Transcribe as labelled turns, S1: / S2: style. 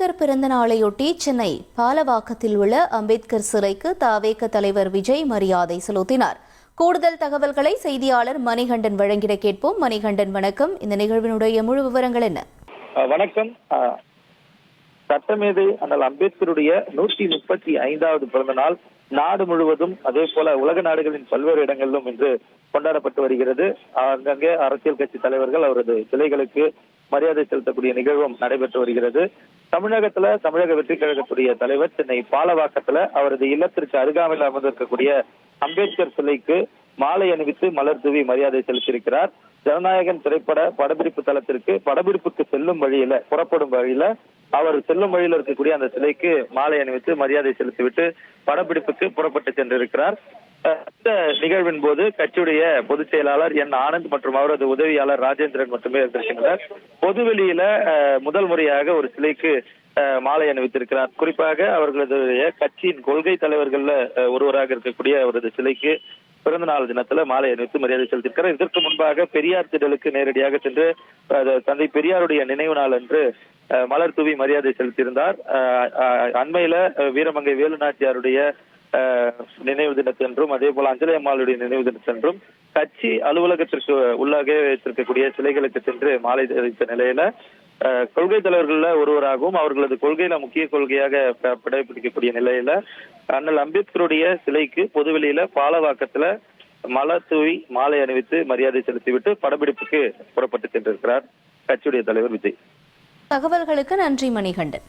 S1: அம்பேத்கர் பிறந்த நாளையொட்டி சென்னை பாலவாக்கத்தில் உள்ள அம்பேத்கர் சிலைக்கு தாவேக தலைவர் விஜய் மரியாதை செலுத்தினார். கூடுதல் தகவல்களை செய்தியாளர் மணிகண்டன் வழங்கிட கேட்போம். மணிகண்டன் வணக்கம். இந்த நிகழ்வினுடைய முழு விவரங்கள் என்ன?
S2: வணக்கம். சட்டமேதை அண்ணல் அம்பேத்கருடைய நூற்றி முப்பத்தி ஐந்தாவது பிறந்த நாள் நாடு முழுவதும் அதே போல உலக நாடுகளின் பல்வேறு இடங்களிலும் இன்று கொண்டாடப்பட்டு வருகிறது. அங்கங்கே அரசியல் கட்சி தலைவர்கள் அவரது சிலைகளுக்கு மரியாதை செலுத்தக்கூடிய நிகழ்வும் நடைபெற்று வருகிறது. தமிழகத்துல தமிழக வெற்றி கழகத்துடைய தலைவர் சென்னை பாலவாக்கத்துல அவரது இல்லத்திற்கு அருகாமையில் அமர்ந்திருக்கக்கூடிய அம்பேத்கர் சிலைக்கு மாலை அணிவித்து மலர் தூவி மரியாதை செலுத்தியிருக்கிறார். ஜனநாயகன் திரைப்பட படப்பிடிப்பு தளத்திற்கு படப்பிடிப்புக்கு செல்லும் வழியில புறப்படும் வழியில அவர் செல்லும் வழியில் இருக்கக்கூடிய அந்த சிலைக்கு மாலை அணிவித்து மரியாதை செலுத்திவிட்டு படப்பிடிப்புக்கு புறப்பட்டு சென்றிருக்கிறார். இந்த நிகழ்வின் போது கட்சியுடைய பொதுச் செயலாளர் என் ஆனந்த் மற்றும் அவரது உதவியாளர் ராஜேந்திரன் மட்டுமே இருந்திருக்கின்றனர். பொதுவெளியில முதல் முறையாக ஒரு சிலைக்கு மாலை அணிவித்திருக்கிறார். குறிப்பாக அவர்களது கட்சியின் கொள்கை தலைவர்கள்ல ஒருவராக இருக்கக்கூடிய அவரது சிலைக்கு பிறந்த நாள் தினத்துல மாலை அணிவித்து மரியாதை செலுத்தியிருக்கிறார். இதற்கு முன்பாக பெரியார் திடலுக்கு நேரடியாக சென்று தந்தை பெரியாருடைய நினைவு நாள் அன்று அஹ், மலர் தூவி மரியாதை செலுத்தியிருந்தார். அஹ், அஹ், அண்மையில வீரமங்கை வேலு நாச்சியாருடைய நினைவு தினத்தன்றும் அதே போல அஞ்சலி அம்மாளுடைய நினைவு தினத்தன்றும் கட்சி அலுவலகத்திற்கு உள்ளாக வைத்திருக்கக்கூடிய சிலைகளுக்கு சென்று மாலை தெரிவித்த நிலையில கொள்கை தலைவர்கள ஒருவராகவும் அவர்களது கொள்கையில முக்கிய கொள்கையாக ப- கடைபிடிக்கக்கூடிய நிலையில அண்ணல் அம்பேத்கருடைய சிலைக்கு பொதுவெளியில பாலவாக்கத்துல மலர் தூவி மாலை அணிவித்து மரியாதை செலுத்திவிட்டு படப்பிடிப்புக்கு புறப்பட்டு சென்றிருக்கிறார் கட்சியுடைய தலைவர் விஜய்.
S1: தகவல்களுக்கு நன்றி மணிகண்டன்.